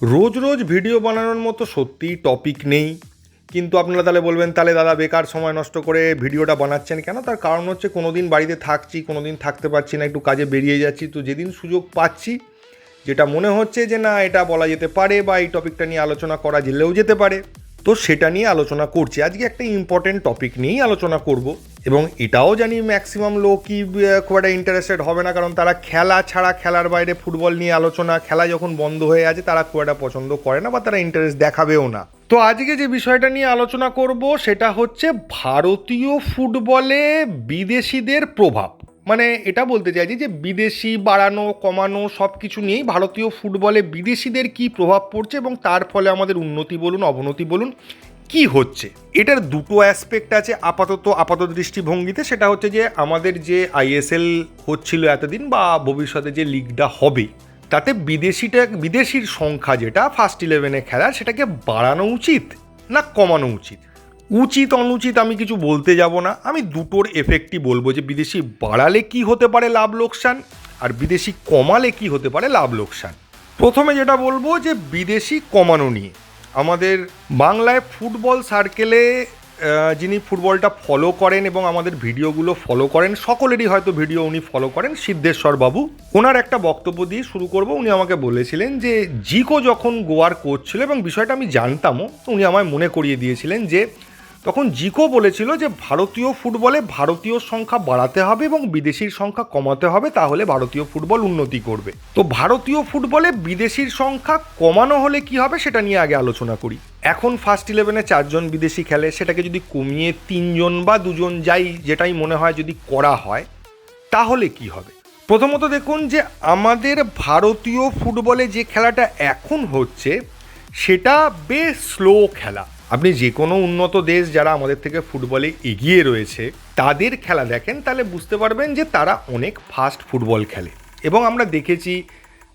রোজ রোজ video বানানোর মতো সত্যিই টপিক নেই। কিন্তু আপনারা তাহলে বলবেন, তাহলে দাদা বেকার সময় নষ্ট করে ভিডিওটা বানাচ্ছেন কেন? তার কারণ হচ্ছে কোনো দিন বাড়িতে থাকছি কোনো দিন থাকতে পারছি না, একটু কাজে বেরিয়ে যাচ্ছি। তো যেদিন সুযোগ পাচ্ছি, যেটা মনে হচ্ছে যে না, এটা বলা যেতে পারে বা এই টপিকটা নিয়ে আলোচনা করা যেলেও যেতে পারে। তো সেটা নিয়ে আলোচনা করছি। আজকে একটা ইম্পর্টেন্ট টপিক নিয়েই আলোচনা করব। এবং এটাও জানি ম্যাক্সিমাম লোকই খুব একটা ইন্টারেস্টেড হবে না, কারণ তারা খেলা ছাড়া খেলার বাইরে ফুটবল নিয়ে আলোচনা, খেলা যখন বন্ধ হয়ে আছে, তারা খুব একটা পছন্দ করে না বা তারা ইন্টারেস্ট দেখাবেও না। তো আজকে যে বিষয়টা নিয়ে আলোচনা করব, সেটা হচ্ছে ভারতীয় ফুটবলে বিদেশিদের প্রভাব। মানে এটা বলতে চাইছি যে বিদেশি বাড়ানো, কমানো সব কিছু নিয়েই ভারতীয় ফুটবলে বিদেশিদের কি প্রভাব পড়ছে এবং তার ফলে আমাদের উন্নতি বলুন, অবনতি বলুন কি হচ্ছে? এটার দুটো অ্যাসপেক্ট আছে আপাতত আপাতত দৃষ্টিভঙ্গিতে। সেটা হচ্ছে যে আমাদের যে আইএসএল হচ্ছিল এতদিন বা ভবিষ্যতে যে লিগটা হবে, তাতে বিদেশিটা, বিদেশির সংখ্যা যেটা ফার্স্ট ইলেভেনে খেলা সেটাকে বাড়ানো উচিত না কমানো উচিত? উচিত, অনুচিত আমি কিছু বলতে যাব না। আমি দুটোর এফেক্টই বলব যে বিদেশি বাড়ালে কি হতে পারে লাভ লোকসান, আর বিদেশি কমালে কি হতে পারে লাভ লোকসান? প্রথমে যেটা বলব যে বিদেশি কমানো নিয়ে। আমাদের বাংলায় ফুটবল সার্কেলে যিনি ফুটবলটা ফলো করেন এবং আমাদের ভিডিওগুলো ফলো করেন, সকলেরই হয়তো ভিডিও উনি ফলো করেন, সিদ্ধেশ্বর বাবু। ওনার একটা বক্তব্য দিয়ে শুরু করব। উনি আমাকে বলেছিলেন যে, জিকো যখন গোয়ার কোচ ছিল এবং বিষয়টা আমি জানতামও উনি আমায় মনে করিয়ে দিয়েছিলেন যে তখন জিকো বলেছিল যে ভারতীয় ফুটবলে ভারতীয় সংখ্যা বাড়াতে হবে এবং বিদেশির সংখ্যা কমাতে হবে, তাহলে ভারতীয় ফুটবল উন্নতি করবে। তো ভারতীয় ফুটবলে বিদেশির সংখ্যা কমানো হলে কি হবে সেটা নিয়ে আগে আলোচনা করি। এখন ফার্স্ট ইলেভেনে চারজন বিদেশি খেলে, সেটাকে যদি কমিয়ে তিনজন বা দুজন যাই, যেটাই মনে হয় যদি করা হয়, তাহলে কি হবে? প্রথমত দেখুন যে আমাদের ভারতীয় ফুটবলে যে খেলাটা এখন হচ্ছে, সেটা বেশ স্লো খেলা। আপনি যে কোনো উন্নত দেশ যারা আমাদের থেকে ফুটবলে এগিয়ে রয়েছে, তাদের খেলা দেখেন, তাহলে বুঝতে পারবেন যে তারা অনেক ফাস্ট ফুটবল খেলে। এবং আমরা দেখেছি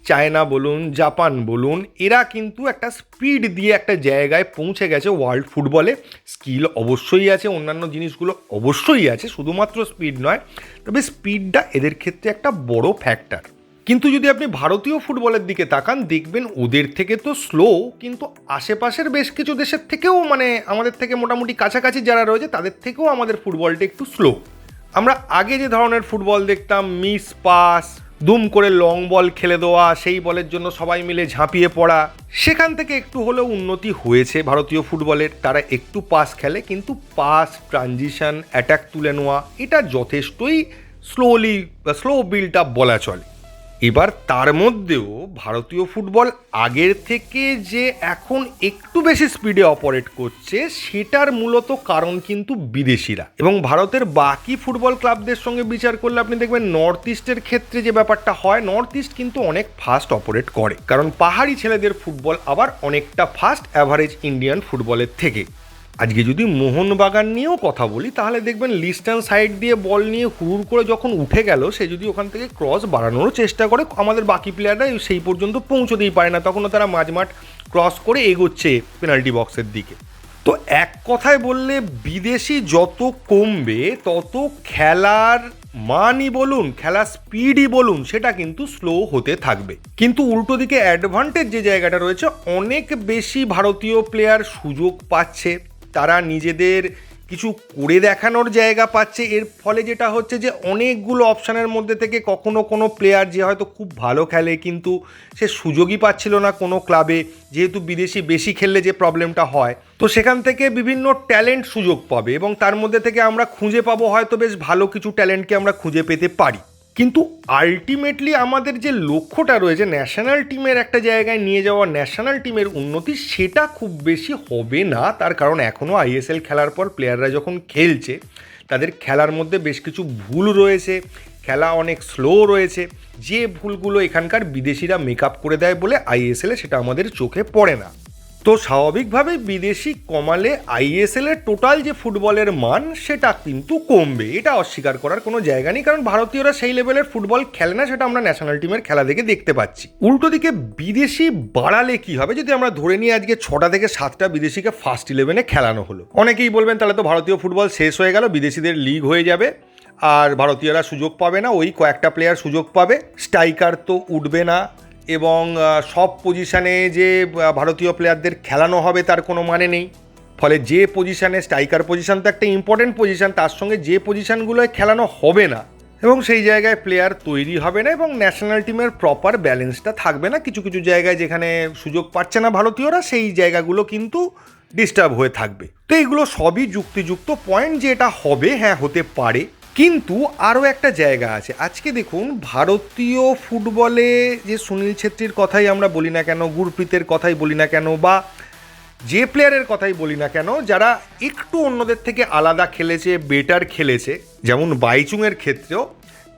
চায়না বলুন, জাপান বলুন, এরা কিন্তু একটা স্পিড দিয়ে একটা জায়গায় পৌঁছে গেছে ওয়ার্ল্ড ফুটবলে। স্কিল অবশ্যই আছে, অন্যান্য জিনিসগুলো অবশ্যই আছে, শুধুমাত্র স্পিড নয়, তবে স্পিডটা এদের ক্ষেত্রে একটা বড় ফ্যাক্টর কিন্তু যদি আপনি ভারতীয় ফুটবলের দিকে তাকান, দেখবেন ওদের থেকে তো স্লো কিন্তু আশেপাশের বেশ কিছু দেশের থেকেও মানে আমাদের থেকে মোটামুটি কাছাকাছি যারা রয়েছে, তাদের থেকেও আমাদের ফুটবলটা একটু স্লো আমরা আগে যে ধরনের ফুটবল দেখতাম, মিস পাস, দুম করে লং বল খেলে দেওয়া, সেই বলের জন্য সবাই মিলে ঝাঁপিয়ে পড়া, সেখান থেকে একটু হলেও উন্নতি হয়েছে ভারতীয় ফুটবলের। তারা একটু পাস খেলে, কিন্তু পাস ট্রানজিশন অ্যাটাক তুলে নেওয়া, এটা যথেষ্টই স্লোলি স্লো বিল্ড আপ বলা চলে। এবার তার মধ্যেও ভারতীয় ফুটবল আগের থেকে যে এখন একটু বেশি স্পিডে অপারেট করছে, সেটার মূলত কারণ কিন্তু বিদেশিরা। এবং ভারতের বাকি ফুটবল ক্লাবদের সঙ্গে বিচার করলে আপনি দেখবেন নর্থ ইস্টের ক্ষেত্রে যে ব্যাপারটা হয় নর্থ ইস্ট কিন্তু অনেক ফাস্ট অপারেট করে। কারণ পাহাড়ি ছেলেদের ফুটবল আবার অনেকটা ফাস্ট অ্যাভারেজ ইন্ডিয়ান ফুটবলের থেকে। আজকে যদি মোহনবাগান নিয়েও কথা বলি, তাহলে দেখবেন লিস্টার্ন সাইড দিয়ে বল নিয়ে হুড় করে যখন উঠে গেল, সে যদি ওখান থেকে ক্রস বাড়ানোরও চেষ্টা করে, আমাদের বাকি প্লেয়াররা সেই পর্যন্ত পৌঁছতেই পারে না। তখনও তারা মাঝমাঠ ক্রস করে এগোচ্ছে পেনাল্টি বক্সের দিকে। তো এক কথায় বললে, বিদেশি যত কমবে, তত খেলার মানই বলুন, খেলার স্পিডই বলুন, সেটা কিন্তু স্লো হতে থাকবে। কিন্তু উল্টো দিকে অ্যাডভান্টেজ যে জায়গাটা রয়েছে, অনেক বেশি ভারতীয় প্লেয়ার সুযোগ পাচ্ছে। তারা নিজেদের কিছু করে দেখানোর জায়গা পাচ্ছে। এর ফলে যেটা হচ্ছে যে অনেকগুলো অপশানের মধ্যে থেকে কখনো কোনো প্লেয়ার যে হয়তো খুব ভালো খেলে কিন্তু সে সুযোগই পাচ্ছিল না কোনো ক্লাবে যেহেতু বিদেশি বেশি খেললে যে প্রবলেমটা হয়। তো সেখান থেকে বিভিন্ন ট্যালেন্ট সুযোগ পাবে এবং তার মধ্যে থেকে আমরা খুঁজে পাবো হয়তো বেশ ভালো কিছু ট্যালেন্টকে আমরা খুঁজে পেতে পারি। কিন্তু আলটিমেটলি আমাদের যে লক্ষ্যটা রয়েছে ন্যাশনাল টিমের একটা জায়গায় নিয়ে যাওয়া ন্যাশনাল টিমের উন্নতি সেটা খুব বেশি হবে না। তার কারণ এখনও আইএসএল খেলার পর প্লেয়াররা যখন খেলছে, তাদের খেলার মধ্যে বেশ কিছু ভুল রয়েছে, খেলা অনেক স্লো রয়েছে। যে ভুলগুলো এখানকার বিদেশিরা মেক আপ করে দেয় বলে আইএসএলে সেটা আমাদের চোখে পড়ে না। তো স্বাভাবিকভাবে বিদেশি কমালে আইএসএল এর টোটাল যে ফুটবলের মান, সেটা কিন্তু কমবে। এটা অস্বীকার করার কোনো জায়গা নেই, কারণ ভারতীয়রা সেই লেভেলের ফুটবল খেলে না, সেটা আমরা ন্যাশনাল টিমের খেলা দেখে দেখতে পাচ্ছি। উল্টো দিকে বিদেশি বাড়ালে কি হবে, যদি আমরা ধরে নিই আজকে ছটা থেকে সাতটা বিদেশিকে ফার্স্ট ইলেভেনে খেলানো হলো। অনেকেই বলবেন, তাহলে তো ভারতীয় ফুটবল শেষ হয়ে গেল, বিদেশিদের লিগ হয়ে যাবে, আর ভারতীয়রা সুযোগ পাবে না, ওই কয়েকটা প্লেয়ার সুযোগ পাবে। স্ট্রাইকার তো উঠবে না এবং সব পজিশানে যে ভারতীয় প্লেয়ারদের খেলানো হবে তার কোনো মানে নেই। ফলে যে পজিশানে স্ট্রাইকার পজিশান তো একটা ইম্পর্টেন্ট পজিশান তার সঙ্গে যে পজিশানগুলোয় খেলানো হবে না, এবং সেই জায়গায় প্লেয়ার তৈরি হবে না এবং ন্যাশনাল টিমের প্রপার ব্যালেন্সটা থাকবে না। কিছু কিছু জায়গায় যেখানে সুযোগ পাচ্ছে না ভারতীয়রা, সেই জায়গাগুলো কিন্তু ডিস্টার্ব হয়ে থাকবে। তো এইগুলো সবই যুক্তিযুক্ত পয়েন্ট যে এটা হবে হ্যাঁ হতে পারে। কিন্তু আরও একটা জায়গা আছে। আজকে দেখুন, ভারতীয় ফুটবলে যে সুনীল ছেত্রীর কথাই আমরা বলি না কেন, গুরপ্রীতের কথাই বলি না কেন, বা যে প্লেয়ারের কথাই বলি না কেন, যারা একটু অন্যদের থেকে আলাদা খেলেছে, বেটার খেলেছে, যেমন বাইচুংয়ের ক্ষেত্রেও,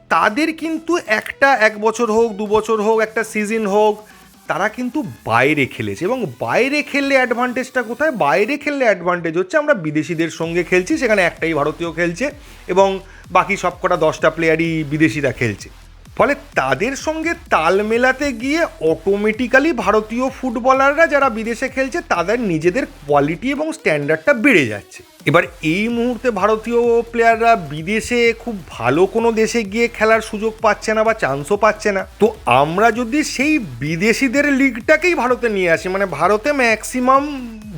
তাদের কিন্তু একটা এক বছর হোক, দু বছর হোক, একটা সিজন হোক তারা কিন্তু বাইরে খেলেছে এবং বাইরে খেললে অ্যাডভান্টেজটা কোথায়? বাইরে খেললে অ্যাডভান্টেজ হচ্ছে আমরা বিদেশিদের সঙ্গে খেলছি, সেখানে একটাই ভারতীয় খেলছে এবং বাকি সবকটা দশটা প্লেয়ারই বিদেশিরা খেলছে। ফলে তাদের সঙ্গে তাল মেলাতে গিয়ে অটোমেটিক্যালি ভারতীয় ফুটবলাররা যারা বিদেশে খেলছে, তাদের নিজেদের কোয়ালিটি এবং স্ট্যান্ডার্ডটা বেড়ে যাচ্ছে। এবার এই মুহূর্তে ভারতীয় প্লেয়াররা বিদেশে খুব ভালো কোনো দেশে গিয়ে খেলার সুযোগ পাচ্ছে না বা চান্সও পাচ্ছে না। তো আমরা যদি সেই বিদেশিদের লিগটাকেই ভারতে নিয়ে আসি মানে ভারতে ম্যাক্সিমাম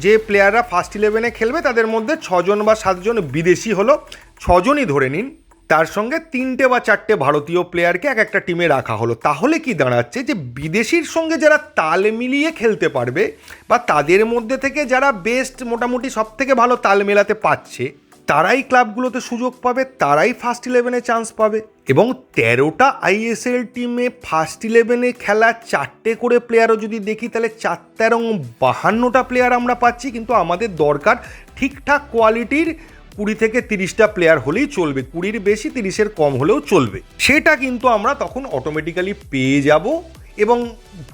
যে প্লেয়াররা ফার্স্ট ইলেভেনে খেলবে, তাদের মধ্যে ছজন বা সাতজন বিদেশি হলো, ছজনই ধরে নিন। তার সঙ্গে তিনটে বা চারটে ভারতীয় প্লেয়ারকে এক একটা টিমে রাখা হলো। তাহলে কি দাঁড়াচ্ছে যে বিদেশির সঙ্গে যারা তাল মিলিয়ে খেলতে পারবে বা তাদের মধ্যে থেকে যারা বেস্ট মোটামুটি সব থেকে ভালো তাল মেলাতে পাচ্ছে তারাই ক্লাবগুলোতে সুযোগ পাবে, তারাই ফার্স্ট ইলেভেনে চান্স পাবে এবং তেরোটা আইএসএল টিমে ফার্স্ট ইলেভেনে খেলা চারটে করে প্লেয়ারও যদি দেখি, তাহলে চার তেরো বাহান্নটা প্লেয়ার আমরা পাচ্ছি। কিন্তু আমাদের দরকার ঠিকঠাক কোয়ালিটির কুড়ি থেকে তিরিশটা প্লেয়ার হলেই চলবে। কুড়ির বেশি, তিরিশের কম হলেও চলবে। সেটা কিন্তু আমরা তখন অটোমেটিক্যালি পেয়ে যাব এবং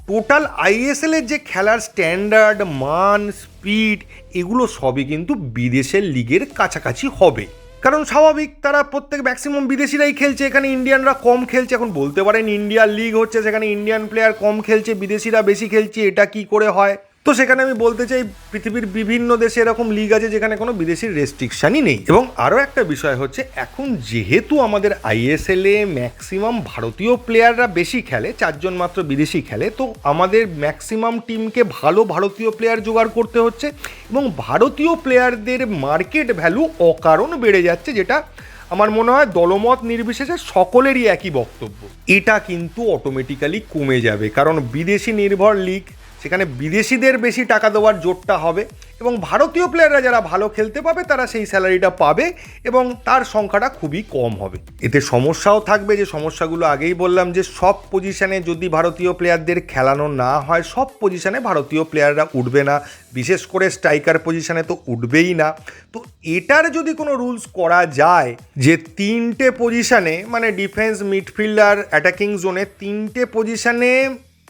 টোটাল আইএসএল এর যে খেলার স্ট্যান্ডার্ড মান স্পিড এগুলো সবই কিন্তু বিদেশের লিগের কাছাকাছি হবে। কারণ স্বাভাবিক তারা প্রত্যেক ম্যাক্সিমাম বিদেশিরাই খেলছে, এখানে ইন্ডিয়ানরা কম খেলছে। এখন বলতে পারেন ইন্ডিয়ার লিগ হচ্ছে, সেখানে ইন্ডিয়ান প্লেয়ার কম খেলছে, বিদেশিরা বেশি খেলছে, এটা কি করে হয়? তো সেখানে আমি বলতে চাই, পৃথিবীর বিভিন্ন দেশে এরকম লিগ আছে যেখানে কোনো বিদেশির রেস্ট্রিকশানই নেই। এবং আরও একটা বিষয় হচ্ছে, এখন যেহেতু আমাদের আইএসএল ম্যাক্সিমাম ভারতীয় প্লেয়াররা বেশি খেলে, চারজন মাত্র বিদেশি খেলে, তো আমাদের ম্যাক্সিমাম টিমকে ভালো ভারতীয় প্লেয়ার জোগাড় করতে হচ্ছে এবং ভারতীয় প্লেয়ারদের মার্কেট ভ্যালু অকারণ বেড়ে যাচ্ছে, যেটা আমার মনে হয় দলমত নির্বিশেষে সকলেরই একই বক্তব্য। এটা কিন্তু অটোমেটিক্যালি কমে যাবে, কারণ বিদেশি নির্ভর লিগ সেখানে বিদেশিদের বেশি টাকা দেওয়ার জোরটা হবে এবং ভারতীয় প্লেয়াররা যারা ভালো খেলতে পাবে, তারা সেই স্যালারিটা পাবে এবং তার সংখ্যাটা খুবই কম হবে। এতে সমস্যাও থাকবে যে সমস্যাগুলো আগেই বললাম যে সব পজিশনে যদি ভারতীয় প্লেয়ারদের খেলানো না হয়, সব পজিশনে ভারতীয় প্লেয়াররা উঠবে না। বিশেষ করে স্ট্রাইকার পজিশনে তো উঠবেই না। তো এটার যদি কোনো রুলস করা যায় যে তিনটে পজিশনে মানে ডিফেন্স মিডফিল্ডার অ্যাটাকিং জোনে তিনটে পজিশনে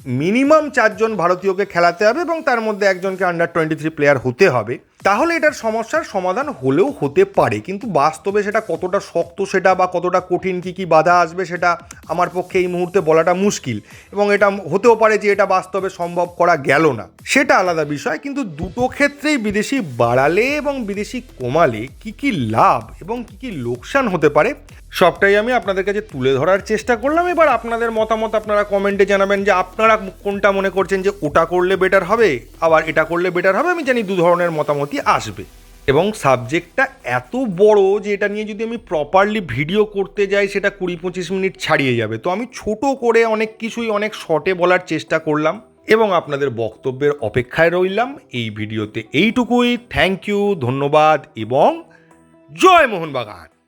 মিনিমাম চারজন ভারতীয়কে খেলাতে হবে এবং তার মধ্যে একজনকে আন্ডার টোয়েন্টি থ্রি প্লেয়ার হতে হবে। তাহলে এটার সমস্যার সমাধান হলেও হতে পারে, কিন্তু বাস্তবে সেটা কতটা শক্ত সেটা বা কতটা কঠিন কী কী বাধা আসবে সেটা আমার পক্ষে এই মুহূর্তে বলাটা মুশকিল। এবং এটা হতেও পারে যে এটা বাস্তবে সম্ভব করা গেল না। সেটা আলাদা বিষয়, কিন্তু দুটো ক্ষেত্রেই বিদেশি বাড়ালে এবং বিদেশি কমালে কী কী লাভ এবং কী কী লোকসান হতে পারে, সবটাই আমি আপনাদের কাছে তুলে ধরার চেষ্টা করলাম। এবার আপনাদের মতামত আপনারা কমেন্টে জানাবেন যে আপনারা কোনটা মনে করছেন যে ওটা করলে বেটার হবে, আবার এটা করলে বেটার হবে, আমি জানি দু ধরনের মতামতই আসবে। এবং সাবজেক্টটা এত বড় যে এটা নিয়ে যদি আমি প্রপারলি ভিডিও করতে যাই, সেটা কুড়ি পঁচিশ মিনিট ছাড়িয়ে যাবে। তো আমি ছোট করে অনেক কিছুই, অনেক শর্টে বলার চেষ্টা করলাম এবং আপনাদের বক্তব্যের অপেক্ষায় রইলাম। এই ভিডিওতে এইটুকুই। থ্যাংক ইউ ধন্যবাদ এবং জয় মোহনবাগান।